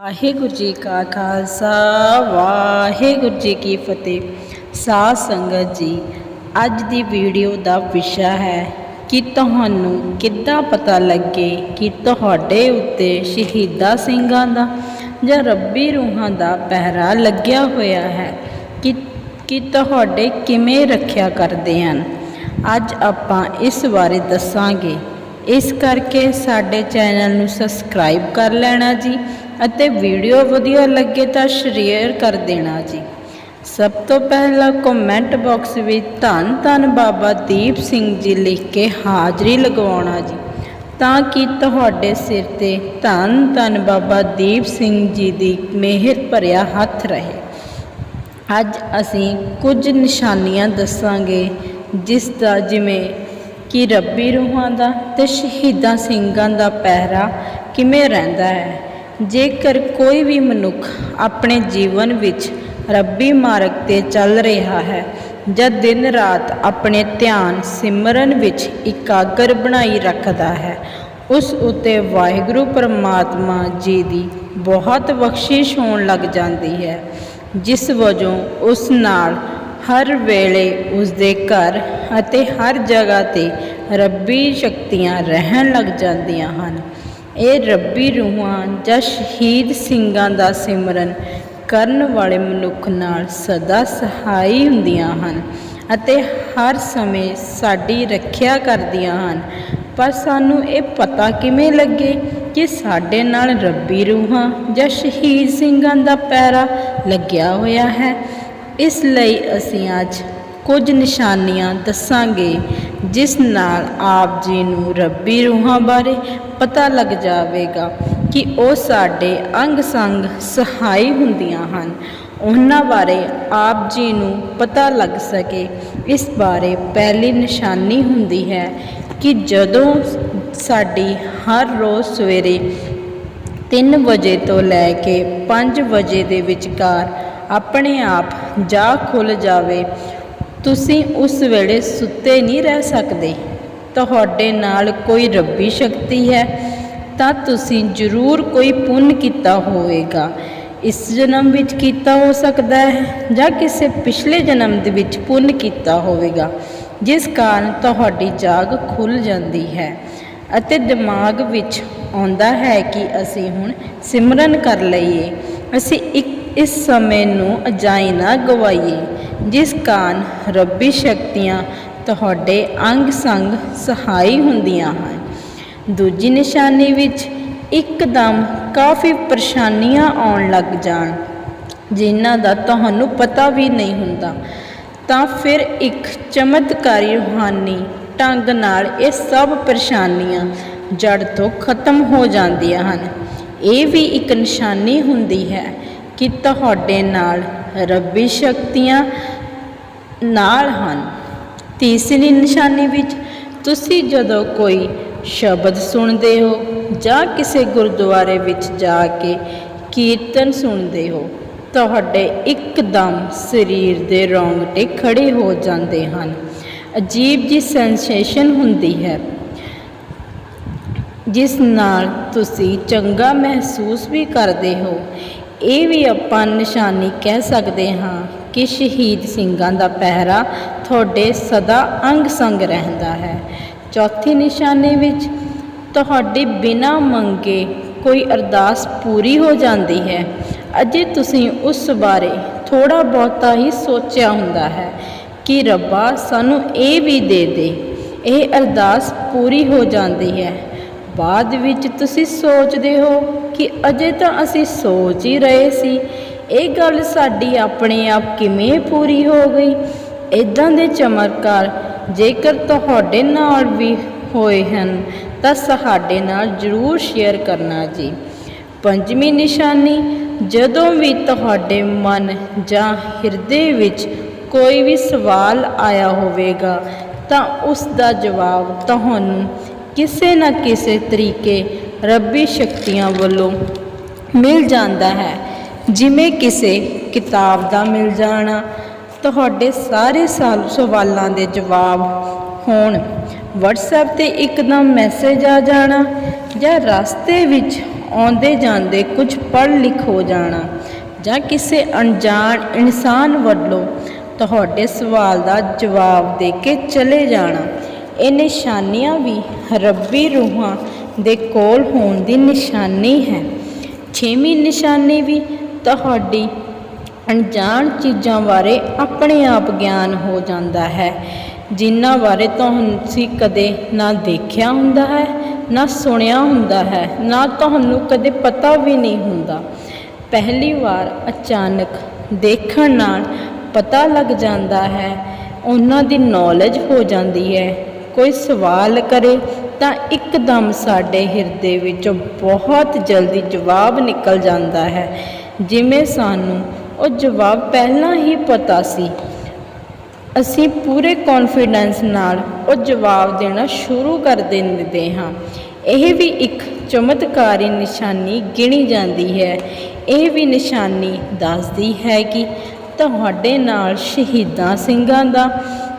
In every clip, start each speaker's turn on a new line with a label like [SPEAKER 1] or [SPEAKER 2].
[SPEAKER 1] ਵਾਹਿਗੁਰੂ ਜੀ ਕਾ ਖਾਲਸਾ, ਵਾਹਿਗੁਰੂ ਜੀ ਕੀ ਫਤਿਹ। ਸਾਧ ਸੰਗਤ ਜੀ, ਅੱਜ ਦੀ ਵੀਡੀਓ ਦਾ ਵਿਸ਼ਾ ਹੈ ਕਿ ਤੁਹਾਨੂੰ ਕਿੱਦਾਂ ਪਤਾ ਲੱਗੇ ਕਿ ਤੁਹਾਡੇ ਉੱਤੇ ਸ਼ਹੀਦਾਂ ਸਿੰਘਾਂ ਦਾ ਜਾਂ ਰੱਬੀ ਰੂਹਾਂ ਦਾ ਪਹਿਰਾ ਲੱਗਿਆ ਹੋਇਆ ਹੈ, ਕਿ ਕਿ ਤੁਹਾਡੇ ਕਿਵੇਂ ਰੱਖਿਆ ਕਰਦੇ ਹਨ? ਅੱਜ ਆਪਾਂ ਇਸ ਬਾਰੇ ਦੱਸਾਂਗੇ। ਇਸ ਕਰਕੇ ਸਾਡੇ ਚੈਨਲ ਨੂੰ ਸਬਸਕ੍ਰਾਈਬ ਕਰ ਲੈਣਾ ਜੀ ਅਤੇ ਵੀਡੀਓ ਵਧੀਆ ਲੱਗੇ ਤਾਂ ਸ਼ੇਅਰ ਕਰ ਦੇਣਾ ਜੀ। ਸਭ ਤੋਂ ਪਹਿਲਾਂ ਕਮੈਂਟ ਬਾਕਸ ਵਿੱਚ ਧੰਨ ਧੰਨ ਬਾਬਾ ਦੀਪ ਸਿੰਘ ਜੀ ਲਿਖ ਕੇ ਹਾਜ਼ਰੀ ਲਗਵਾਉਣਾ ਜੀ। ਤਾਂ ਕਿ ਤੁਹਾਡੇ ਸਿਰ ਤੇ ਧੰਨ ਧੰਨ ਬਾਬਾ ਦੀਪ ਸਿੰਘ ਜੀ ਦੀ ਮਿਹਰ ਭਰਿਆ ਹੱਥ ਰਹੇ। ਅੱਜ ਅਸੀਂ ਕੁਝ ਨਿਸ਼ਾਨੀਆਂ ਦੱਸਾਂਗੇ, ਜਿਸ ਦਾ ਜਿਵੇਂ ਕਿ ਰੱਬੀ ਰੂਹਾਂ ਦਾ ਤੇ ਸ਼ਹੀਦਾਂ ਸਿੰਘਾਂ ਦਾ ਪਹਿਰਾ ਕਿਵੇਂ ਰਹਿੰਦਾ ਹੈ। ਜੇਕਰ ਕੋਈ ਵੀ ਮਨੁੱਖ ਆਪਣੇ ਜੀਵਨ ਵਿੱਚ ਰੱਬੀ ਮਾਰਗ ਤੇ ਚੱਲ ਰਿਹਾ ਹੈ ਜਾਂ ਦਿਨ ਰਾਤ ਆਪਣੇ ਧਿਆਨ ਸਿਮਰਨ ਵਿੱਚ ਇਕਾਗਰ ਬਣਾਈ ਰੱਖਦਾ ਹੈ, ਉਸ ਉਤੇ ਵਾਹਿਗੁਰੂ ਪਰਮਾਤਮਾ ਜੀ ਦੀ ਬਹੁਤ ਬਖਸ਼ਿਸ਼ ਹੋਣ ਲੱਗ ਜਾਂਦੀ ਹੈ, ਜਿਸ ਵਜੋਂ ਉਸ ਨਾਲ ਹਰ ਵੇਲੇ ਉਸ ਦੇ ਘਰ ਅਤੇ ਹਰ ਜਗ੍ਹਾ ਤੇ ਰੱਬੀ ਸ਼ਕਤੀਆਂ ਰਹਿਣ ਲੱਗ ਜਾਂਦੀਆਂ ਹਨ। ਇਹ ਰੱਬੀ ਰੂਹਾਂ ਜਾਂ ਸ਼ਹੀਦ ਸਿੰਘਾਂ ਦਾ ਸਿਮਰਨ ਕਰਨ ਵਾਲੇ ਮਨੁੱਖ ਨਾਲ ਸਦਾ ਸਹਾਈ ਹੁੰਦੀਆਂ ਹਨ ਅਤੇ ਹਰ ਸਮੇਂ ਸਾਡੀ ਰੱਖਿਆ ਕਰਦੀਆਂ ਹਨ। ਪਰ ਸਾਨੂੰ ਇਹ ਪਤਾ ਕਿਵੇਂ ਲੱਗੇ ਕਿ ਸਾਡੇ ਨਾਲ ਰੱਬੀ ਰੂਹਾਂ ਜਾਂ ਸ਼ਹੀਦ ਸਿੰਘਾਂ ਦਾ ਪੈਰਾ ਲੱਗਿਆ ਹੋਇਆ ਹੈ? ਇਸ ਲਈ ਅਸੀਂ ਅੱਜ ਕੁਝ ਨਿਸ਼ਾਨੀਆਂ ਦੱਸਾਂਗੇ। ਜਿਸ ਨਾਲ ਆਪ ਜੀ ਨੂੰ ਰੱਬੀ ਰੂਹਾਂ ਬਾਰੇ ਪਤਾ ਲੱਗ ਜਾਵੇਗਾ ਕਿ ਉਹ ਸਾਡੇ ਅੰਗ ਸੰਗ ਸਹਾਈ ਹੁੰਦੀਆਂ ਹਨ। ਉਹਨਾਂ ਬਾਰੇ ਆਪ ਜੀ ਨੂੰ ਪਤਾ ਲੱਗ ਸਕੇ। ਇਸ ਬਾਰੇ ਪਹਿਲੀ ਨਿਸ਼ਾਨੀ ਹੁੰਦੀ ਹੈ ਕਿ ਜਦੋਂ ਸਾਡੀ ਹਰ ਰੋਜ਼ ਸਵੇਰੇ 3 ਵਜੇ ਤੋਂ ਲੈ ਕੇ 5 ਵਜੇ ਦੇ ਵਿਚਕਾਰ ਆਪਣੇ ਆਪ ਜਾ ਖੁੱਲ ਜਾਵੇ ਤੁਸੀਂ ਉਸ ਵੇਲੇ ਸੁੱਤੇ ਨਹੀਂ ਰਹਿ ਸਕਦੇ। ਤੁਹਾਡੇ ਨਾਲ ਕੋਈ ਰੱਬੀ ਸ਼ਕਤੀ ਹੈ, ਤਾਂ ਤੁਸੀਂ ਜ਼ਰੂਰ ਕੋਈ ਪੁੰਨ ਕੀਤਾ ਹੋਵੇਗਾ। ਇਸ ਜਨਮ ਵਿੱਚ ਕੀਤਾ ਹੋ ਸਕਦਾ ਹੈ ਜਾਂ ਕਿਸੇ ਪਿਛਲੇ ਜਨਮ ਦੇ ਵਿੱਚ ਪੁੰਨ ਕੀਤਾ ਹੋਵੇਗਾ, ਜਿਸ ਕਾਰਨ ਤੁਹਾਡੀ ਜਾਗ ਖੁੱਲ ਜਾਂਦੀ ਹੈ ਅਤੇ ਦਿਮਾਗ ਵਿੱਚ ਆਉਂਦਾ ਹੈ ਕਿ ਅਸੀਂ ਹੁਣ ਸਿਮਰਨ ਕਰ ਲਈਏ। ਅਸੀਂ ਇੱਕ ਇਸ ਸਮੇਂ ਨੂੰ ਅਜਾਈ ਨਾ ਗਵਾਈਏ, ਜਿਸ ਕਾਰਨ ਰੱਬੀ ਸ਼ਕਤੀਆਂ ਤੁਹਾਡੇ ਅੰਗ ਸੰਗ ਸਹਾਈ ਹੁੰਦੀਆਂ ਹਨ। ਦੂਜੀ ਨਿਸ਼ਾਨੀ ਵਿੱਚ ਇੱਕਦਮ ਕਾਫੀ ਪਰੇਸ਼ਾਨੀਆਂ ਆਉਣ ਲੱਗ ਜਾਣ, ਜਿਨ੍ਹਾਂ ਦਾ ਤੁਹਾਨੂੰ ਪਤਾ ਵੀ ਨਹੀਂ ਹੁੰਦਾ। ਤਾਂ ਫਿਰ ਇੱਕ ਚਮਤਕਾਰੀ ਰੂਹਾਨੀ ਢੰਗ ਨਾਲ ਇਹ ਸਭ ਪਰੇਸ਼ਾਨੀਆਂ ਜੜ ਤੋਂ ਖਤਮ ਹੋ ਜਾਂਦੀਆਂ ਹਨ। ਇਹ ਵੀ ਇੱਕ ਨਿਸ਼ਾਨੀ ਹੁੰਦੀ ਹੈ ਕਿ ਤੁਹਾਡੇ ਨਾਲ ਰੱਬੀ ਸ਼ਕਤੀਆਂ ਨਾਲ ਹਨ। ਤੀਸਰੀ ਨਿਸ਼ਾਨੀ ਵਿੱਚ ਤੁਸੀਂ ਜਦੋਂ ਕੋਈ ਸ਼ਬਦ ਸੁਣਦੇ ਹੋ ਜਾਂ ਕਿਸੇ ਗੁਰਦੁਆਰੇ ਵਿੱਚ ਜਾ ਕੇ ਕੀਰਤਨ ਸੁਣਦੇ ਹੋ, ਤੁਹਾਡੇ ਇੱਕਦਮ ਸਰੀਰ ਦੇ ਰੋਂਗਟੇ ਖੜੇ ਹੋ ਜਾਂਦੇ ਹਨ। ਅਜੀਬ ਜੀ ਸੈਂਸੇਸ਼ਨ ਹੁੰਦੀ ਹੈ, ਜਿਸ ਨਾਲ ਤੁਸੀਂ ਚੰਗਾ ਮਹਿਸੂਸ ਵੀ ਕਰਦੇ ਹੋ। ਇਹ ਵੀ ਆਪਾਂ ਨਿਸ਼ਾਨੀ ਕਹਿ ਸਕਦੇ ਹਾਂ ਕਿ ਸ਼ਹੀਦ ਸਿੰਘਾਂ ਦਾ ਪਹਿਰਾ ਤੁਹਾਡੇ ਸਦਾ ਅੰਗ ਸੰਗ ਰਹਿੰਦਾ ਹੈ। ਚੌਥੀ ਨਿਸ਼ਾਨੀ ਵਿੱਚ ਤੁਹਾਡੀ ਬਿਨਾਂ ਮੰਗੇ ਕੋਈ ਅਰਦਾਸ ਪੂਰੀ ਹੋ ਜਾਂਦੀ ਹੈ। ਅਜੇ ਤੁਸੀਂ ਉਸ ਬਾਰੇ ਥੋੜਾ ਬਹੁਤਾ ਹੀ ਸੋਚਿਆ ਹੁੰਦਾ ਹੈ ਕਿ ਰੱਬਾ ਸਾਨੂੰ ਇਹ ਵੀ ਦੇ ਦੇ, ਇਹ ਅਰਦਾਸ ਪੂਰੀ ਹੋ ਜਾਂਦੀ ਹੈ। ਬਾਅਦ ਵਿੱਚ ਤੁਸੀਂ ਸੋਚਦੇ ਹੋ ਕਿ ਅਜੇ ਤਾਂ ਅਸੀਂ ਸੋਚ ਹੀ ਰਹੇ ਸੀ, ਇਹ ਗੱਲ ਸਾਡੀ ਆਪਣੇ ਆਪ ਕਿਵੇਂ ਪੂਰੀ ਹੋ ਗਈ? ਇਦਾਂ ਦੇ ਚਮਤਕਾਰ ਜੇਕਰ ਤੁਹਾਡੇ ਨਾਲ ਵੀ ਹੋਏ ਹਨ, ਤਾਂ ਸਾਡੇ ਨਾਲ ਜ਼ਰੂਰ ਸ਼ੇਅਰ ਕਰਨਾ ਜੀ। ਪੰਜਵੀਂ ਨਿਸ਼ਾਨੀ, ਜਦੋਂ ਵੀ ਤੁਹਾਡੇ ਮਨ ਜਾਂ ਹਿਰਦੇ ਵਿੱਚ ਕੋਈ ਵੀ ਸਵਾਲ ਆਇਆ ਹੋਵੇਗਾ, ਤਾਂ ਉਸ ਦਾ ਜਵਾਬ ਤੁਹਾਨੂੰ ਕਿਸੇ ਨਾ ਕਿਸੇ ਤਰੀਕੇ ਰੱਬੀ ਸ਼ਕਤੀਆਂ ਵੱਲੋਂ ਮਿਲ ਜਾਂਦਾ ਹੈ। ਜਿਵੇਂ ਕਿਸੇ ਕਿਤਾਬ ਦਾ ਮਿਲ ਜਾਣਾ, ਤੁਹਾਡੇ ਸਾਰੇ ਸਾਲ ਸਵਾਲਾਂ ਦੇ ਜਵਾਬ ਹੋਣ। WhatsApp ਤੇ ਇੱਕਦਮ ਮੈਸੇਜ ਆ ਜਾਣਾ ਜਾਂ ਰਸਤੇ ਵਿੱਚ ਆਉਂਦੇ ਜਾਂਦੇ ਕੁਝ ਪੜ੍ਹ ਲਿਖ ਹੋ ਜਾਣਾ ਜਾਂ ਕਿਸੇ ਅਣਜਾਣ ਇਨਸਾਨ ਵੱਲੋਂ ਤੁਹਾਡੇ ਸਵਾਲ ਦਾ ਜਵਾਬ ਦੇ ਕੇ ਚਲੇ ਜਾਣਾ। ਇਹ ਨਿਸ਼ਾਨੀਆਂ ਵੀ ਰੱਬੀ ਰੂਹਾਂ ਦੇ ਕੋਲ ਹੋਣ ਦੀ ਨਿਸ਼ਾਨੀ ਹੈ। ਛੇਵੀਂ ਨਿਸ਼ਾਨੀ ਵੀ ਤੁਹਾਡੀ ਅਣਜਾਣ ਚੀਜ਼ਾਂ ਬਾਰੇ ਆਪਣੇ ਆਪ ਗਿਆਨ ਹੋ ਜਾਂਦਾ ਹੈ। ਜਿਨ੍ਹਾਂ ਬਾਰੇ ਤੁਸੀਂ ਕਦੇ ਨਾ ਦੇਖਿਆ ਹੁੰਦਾ ਹੈ, ਨਾ ਸੁਣਿਆ ਹੁੰਦਾ ਹੈ, ਨਾ ਤੁਹਾਨੂੰ ਕਦੇ ਪਤਾ ਵੀ ਨਹੀਂ ਹੁੰਦਾ। ਪਹਿਲੀ ਵਾਰ ਅਚਾਨਕ ਦੇਖਣ ਨਾਲ ਪਤਾ ਲੱਗ ਜਾਂਦਾ ਹੈ, ਉਹਨਾਂ ਦੀ ਨੌਲੇਜ ਹੋ ਜਾਂਦੀ ਹੈ। ਕੋਈ ਸਵਾਲ ਕਰੇ ਤਾਂ ਇੱਕਦਮ ਸਾਡੇ ਹਿਰਦੇ ਵਿੱਚੋਂ ਬਹੁਤ ਜਲਦੀ ਜਵਾਬ ਨਿਕਲ ਜਾਂਦਾ ਹੈ। ਜਿਵੇਂ ਸਾਨੂੰ ਉਹ ਜਵਾਬ ਪਹਿਲਾਂ ਹੀ ਪਤਾ ਸੀ। ਅਸੀਂ ਪੂਰੇ ਕੌਨਫੀਡੈਂਸ ਨਾਲ ਉਹ ਜਵਾਬ ਦੇਣਾ ਸ਼ੁਰੂ ਕਰ ਦਿੰਦੇ ਹਾਂ। ਇਹ ਵੀ ਇੱਕ ਚਮਤਕਾਰੀ ਨਿਸ਼ਾਨੀ ਗਿਣੀ ਜਾਂਦੀ ਹੈ। ਇਹ ਵੀ ਨਿਸ਼ਾਨੀ ਦੱਸਦੀ ਹੈ ਕਿ ਤੁਹਾਡੇ ਨਾਲ ਸ਼ਹੀਦਾਂ ਸਿੰਘਾਂ ਦਾ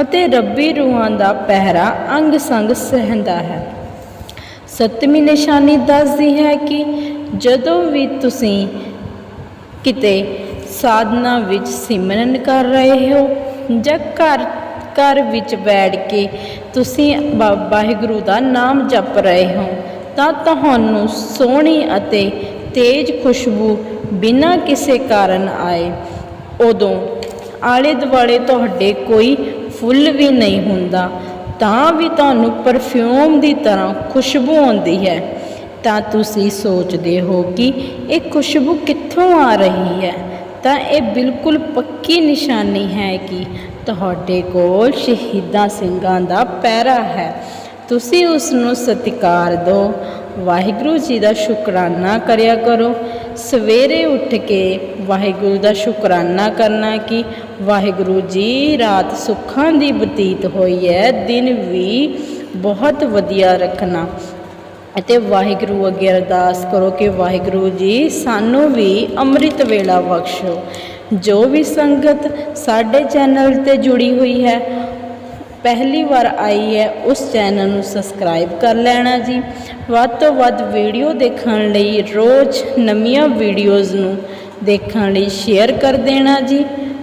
[SPEAKER 1] ਅਤੇ ਰੱਬੀ ਰੂਹਾਂ ਦਾ ਪਹਿਰਾ ਅੰਗ ਸੰਗ ਸਹਿੰਦਾ ਹੈ। ਸੱਤਵੀਂ ਨਿਸ਼ਾਨੀ ਦੱਸਦੀ ਹੈ ਕਿ ਜਦੋਂ ਵੀ ਤੁਸੀਂ ਕਿਤੇ ਸਾਧਨਾ ਵਿੱਚ ਸਿਮਰਨ ਕਰ ਰਹੇ ਹੋ ਜਾਂ ਘਰ ਘਰ ਵਿੱਚ ਬੈਠ ਕੇ ਤੁਸੀਂ ਵਾਹਿਗੁਰੂ ਦਾ ਨਾਮ ਜਪ ਰਹੇ ਹੋ, ਤਾਂ ਤੁਹਾਨੂੰ ਸੋਹਣੀ ਅਤੇ ਤੇਜ਼ ਖੁਸ਼ਬੂ ਬਿਨਾਂ ਕਿਸੇ ਕਾਰਨ ਆਏ। ਉਦੋਂ ਆਲੇ ਦੁਆਲੇ ਤੁਹਾਡੇ ਕੋਈ ਫੁੱਲ ਵੀ ਨਹੀਂ ਹੁੰਦਾ, ਤਾਂ ਵੀ ਤੁਹਾਨੂੰ ਪਰਫਿਊਮ ਦੀ ਤਰ੍ਹਾਂ ਖੁਸ਼ਬੂ ਆਉਂਦੀ ਹੈ। ਤਾਂ ਤੁਸੀਂ ਸੋਚਦੇ ਹੋ ਕਿ ਇਹ ਖੁਸ਼ਬੂ ਕਿੱਥੋਂ ਆ ਰਹੀ ਹੈ? ਤਾਂ ਇਹ ਬਿਲਕੁਲ ਪੱਕੀ ਨਿਸ਼ਾਨੀ ਹੈ ਕਿ ਤੁਹਾਡੇ ਕੋਲ ਸ਼ਹੀਦਾਂ ਸਿੰਘਾਂ ਦਾ ਪਹਿਰਾ ਹੈ। ਤੁਸੀਂ ਉਸ ਨੂੰ ਸਤਿਕਾਰ ਦਿਓ। ਵਾਹਿਗੁਰੂ ਜੀ ਦਾ ਸ਼ੁਕਰਾਨਾ ਕਰਿਆ ਕਰੋ। ਸਵੇਰੇ ਉੱਠ ਕੇ ਵਾਹਿਗੁਰੂ ਦਾ ਸ਼ੁਕਰਾਨਾ ਕਰਨਾ ਕਿ ਵਾਹਿਗੁਰੂ ਜੀ, ਰਾਤ ਸੁੱਖਾਂ ਦੀ ਬਤੀਤ ਹੋਈ ਹੈ ਦਿਨ ਵੀ ਬਹੁਤ ਵਧੀਆ ਰੱਖਣਾ। ਅਤੇ ਵਾਹਿਗੁਰੂ ਅੱਗੇ ਅਰਦਾਸ ਕਰੋ ਕਿ ਵਾਹਿਗੁਰੂ ਜੀ, ਸਾਨੂੰ ਵੀ ਅੰਮ੍ਰਿਤ ਵੇਲਾ ਬਖਸ਼ੋ। ਜੋ ਵੀ ਸੰਗਤ ਸਾਡੇ ਚੈਨਲ ਤੇ ਜੁੜੀ ਹੋਈ ਹੈ, ਪਹਿਲੀ ਵਾਰ ਆਈ ਹੈ, ਉਸ ਚੈਨਲ ਨੂੰ ਸਬਸਕ੍ਰਾਈਬ ਕਰ ਲੈਣਾ ਜੀ। ਵੱਧ ਤੋਂ ਵੱਧ ਵੀਡੀਓ ਦੇਖਣ ਲਈ ਰੋਜ਼ ਨਵੀਆਂ ਵੀਡੀਓਜ਼ ਨੂੰ ਦੇਖਣ ਲਈ ਸ਼ੇਅਰ ਕਰ ਦੇਣਾ ਜੀ।